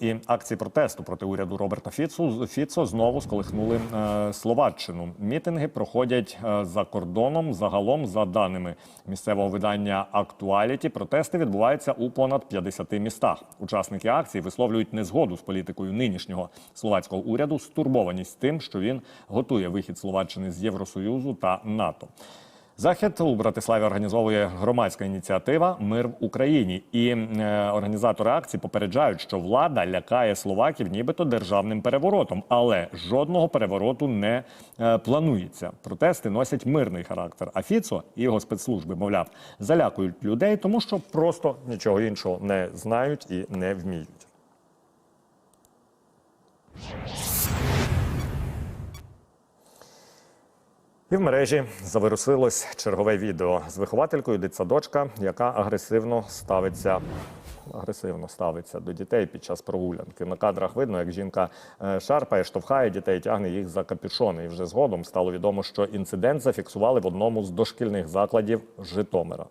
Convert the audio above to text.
І акції протесту проти уряду Роберта Фіцу Фіцо знову сколихнули е, Словаччину. Мітинги проходять е, за кордоном. Загалом, за даними місцевого видання Актуаліті, протести відбуваються у понад 50 містах. Учасники акції висловлюють незгоду з політикою нинішнього словацького уряду, стурбованість тим, що він готує вихід Словаччини з Євросоюзу та НАТО. Захід у Братиславі організовує громадська ініціатива Мир в Україні. І е, організатори акції попереджають, що влада лякає словаків, нібито державним переворотом, але жодного перевороту не е, планується. Протести носять мирний характер. А Фіцо і його спецслужби, мовляв, залякують людей, тому що просто нічого іншого не знають і не вміють. І в мережі завирусилось чергове відео з вихователькою дитсадочка, яка агресивно ставиться. Агресивно ставиться до дітей під час прогулянки. На кадрах видно, як жінка е, шарпає, штовхає дітей, тягне їх за капюшони. І вже згодом стало відомо, що інцидент зафіксували в одному з дошкільних закладів Житомира.